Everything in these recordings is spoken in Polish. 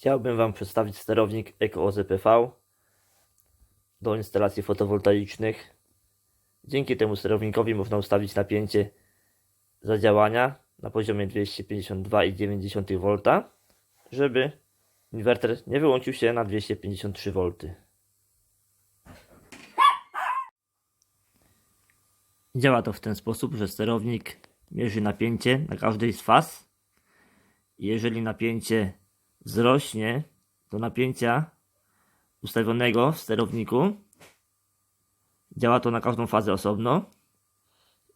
Chciałbym Wam przedstawić sterownik EcoOZPV do instalacji fotowoltaicznych. Dzięki temu sterownikowi można ustawić napięcie zadziałania na poziomie 252,9 V, żeby inwerter nie wyłączył się na 253 V. Działa to w ten sposób, że sterownik mierzy napięcie na każdej z faz. Jeżeli napięcie wzrośnie do napięcia ustawionego w sterowniku, działa to na każdą fazę osobno.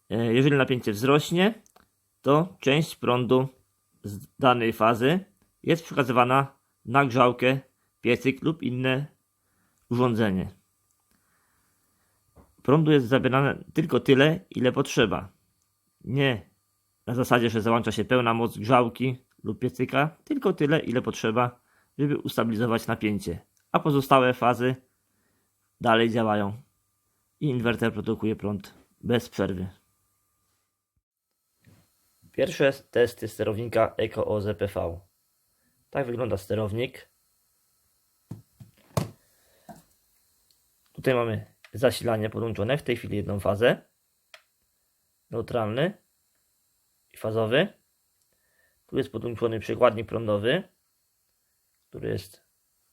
E, Jeżeli napięcie wzrośnie, to część prądu z danej fazy jest przekazywana na grzałkę, piecyk lub inne urządzenie. Prądu jest zabierane tylko tyle, ile potrzeba. Nie na zasadzie, że załącza się pełna moc grzałki lub piecyka, tylko tyle, ile potrzeba, żeby ustabilizować napięcie. A pozostałe fazy dalej działają i inwerter produkuje prąd bez przerwy. Pierwsze testy sterownika Eco OZPV. Tak wygląda sterownik. Tutaj mamy zasilanie podłączone, w tej chwili jedną fazę. Neutralny i fazowy. Tu jest podłączony przekładnik prądowy, który jest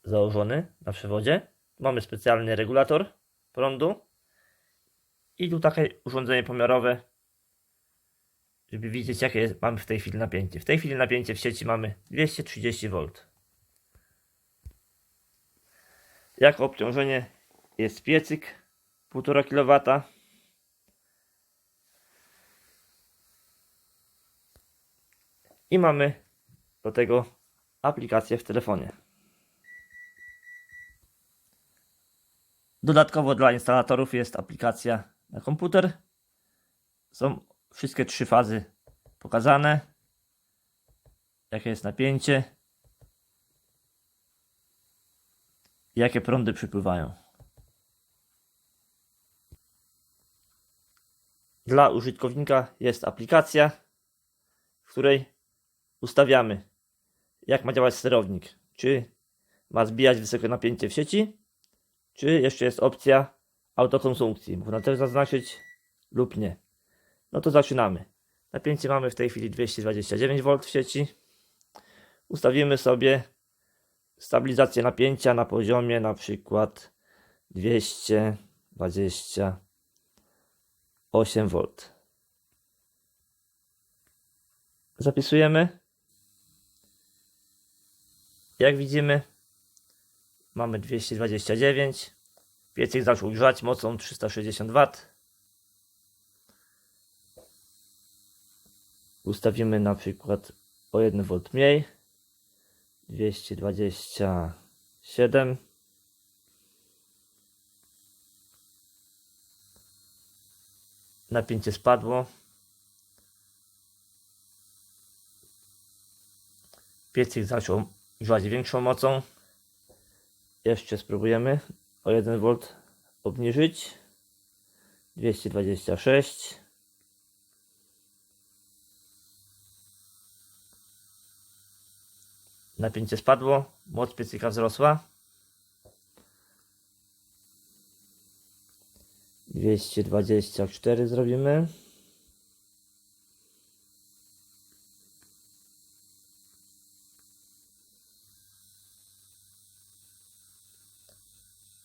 założony na przewodzie. Mamy specjalny regulator prądu i tu takie urządzenie pomiarowe, żeby widzieć jakie jest, mamy w tej chwili napięcie. W tej chwili napięcie w sieci mamy 230 V. Jako obciążenie jest piecyk 1,5 kW. I mamy do tego aplikację w telefonie. Dodatkowo dla instalatorów jest aplikacja na komputer. Są wszystkie trzy fazy pokazane. Jakie jest napięcie. Jakie prądy przypływają. Dla użytkownika jest aplikacja, w której ustawiamy, jak ma działać sterownik. Czy ma zbijać wysokie napięcie w sieci, czy jeszcze jest opcja autokonsumpcji. Można też zaznaczyć lub nie. No to zaczynamy. Napięcie mamy w tej chwili 229 V w sieci. Ustawimy sobie stabilizację napięcia na poziomie na przykład 228 V. Zapisujemy. Jak widzimy, mamy 229. Piecyk zaczął grzać mocą 360 W. Ustawimy na przykład o 1 V mniej. 227. Napięcie spadło. Piecyk zaczął grzać większą mocą. Jeszcze spróbujemy o 1 V obniżyć. 226. Napięcie spadło, moc piecyka wzrosła. 224 zrobimy.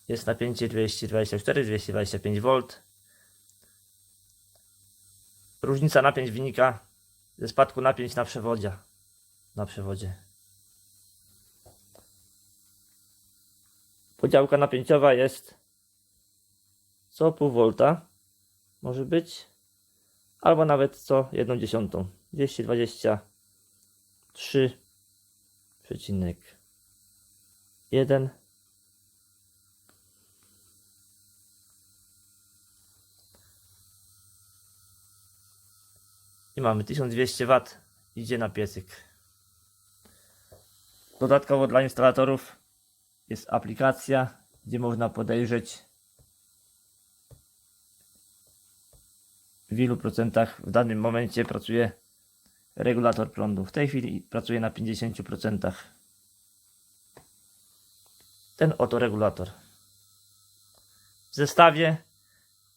Jest napięcie 224, 225 V. Różnica napięć wynika ze spadku napięć na przewodzie. Na przewodzie. Podziałka napięciowa jest co pół volta. Może być. Albo nawet co jedną dziesiątą. 223,1 I mamy 1200 W idzie na piecyk. Dodatkowo dla instalatorów jest aplikacja, gdzie można podejrzeć w ilu procentach w danym momencie pracuje regulator prądu. W tej chwili pracuje na 50%. ten oto regulator. W zestawie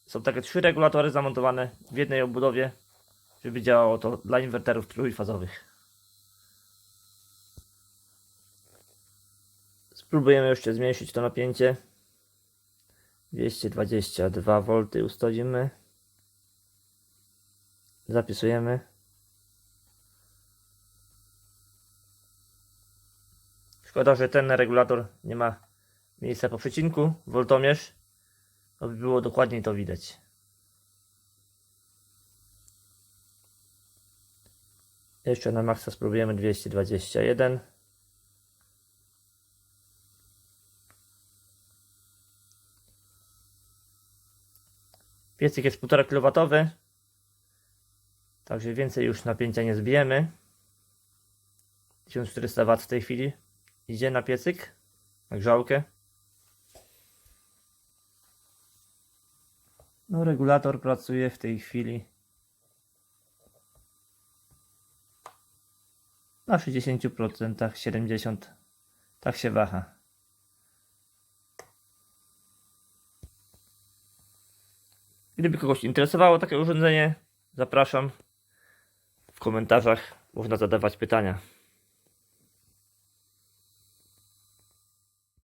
są takie trzy regulatory zamontowane w jednej obudowie, żeby działało to dla inwerterów trójfazowych. Spróbujemy jeszcze zmniejszyć to napięcie. 222 V ustawimy. Zapisujemy. Szkoda, że ten regulator nie ma miejsca po przecinku. Woltomierz. To by było dokładniej to widać. Jeszcze na maksa spróbujemy 221. Piecyk jest 1,5 kW. Także więcej już napięcia nie zbijemy. 1400 W w tej chwili idzie na piecyk, na grzałkę. No regulator pracuje w tej chwili na 60%, 70%. Tak się waha. Gdyby kogoś interesowało takie urządzenie, zapraszam. W komentarzach można zadawać pytania.